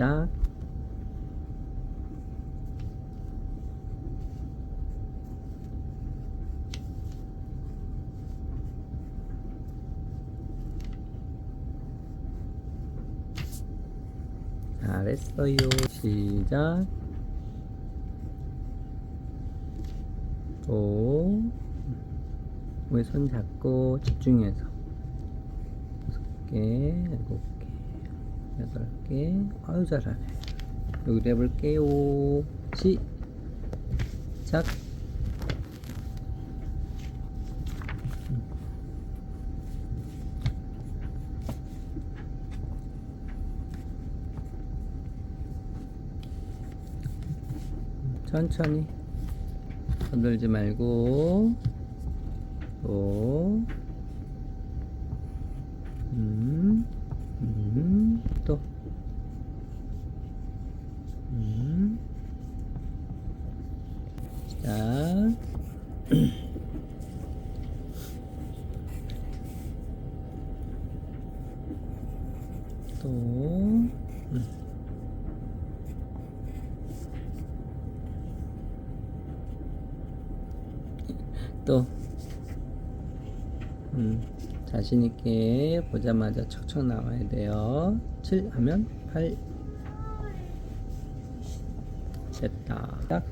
시작. 잘했어요. 시작. 또, 우리 손 잡고 집중해서. 다섯 개, 일곱 개, 여덟 개. 아유, 잘하네. 여기도 해볼게요. 시작. 천천히 건들지 말고 또 음, 음, 또 음. 자 또 음. 또, 음, 자신있게 보자마자 척척 나와야 돼요. 7 하면 8. 됐다. 딱.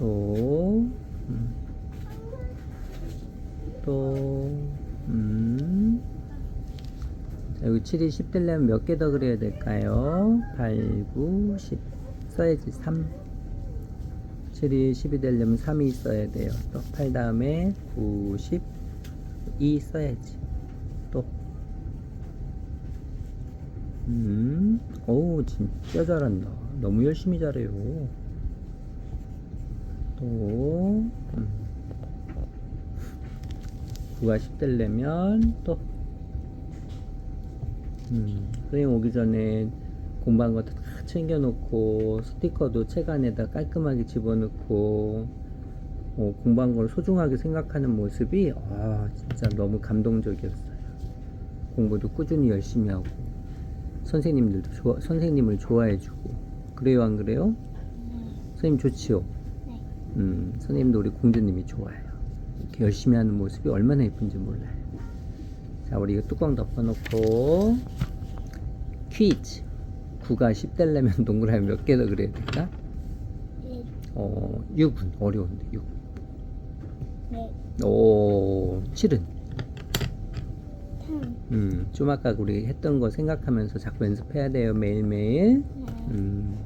또, 음, 또, 음. 자, 여기 7이 10 되려면 몇 개 더 그려야 될까요? 8, 9, 10. 써야지 3 7이 10이 되려면 3이 써야 돼요 또 8 다음에 9, 10 2 써야지 또 음, 어우 진짜 잘한다 너무 열심히 잘해요 또 음. 9가 10 되려면 또 음, 선생님 오기 전에 공부한 것도 다 챙겨놓고 스티커도 책 안에다 깔끔하게 집어넣고 어, 공부한 걸 소중하게 생각하는 모습이 아 진짜 너무 감동적이었어요. 공부도 꾸준히 열심히 하고 선생님들도 좋아, 선생님을 좋아해주고 그래요 안 그래요? 선생님 좋지요? 네. 음, 선생님도 우리 공주님이 좋아요. 이렇게 열심히 하는 모습이 얼마나 예쁜지 몰라요. 자, 우리 이거 뚜껑 덮어놓고 퀴즈 9가 10 되려면 동그라미 몇 개 더 그려야 될까? 일, 어, 6은 어려운데 6. 넷, 오, 7은 삼, 음, 좀 아까 우리 했던 거 생각하면서 자꾸 연습해야 돼요 매일매일. 네, 음,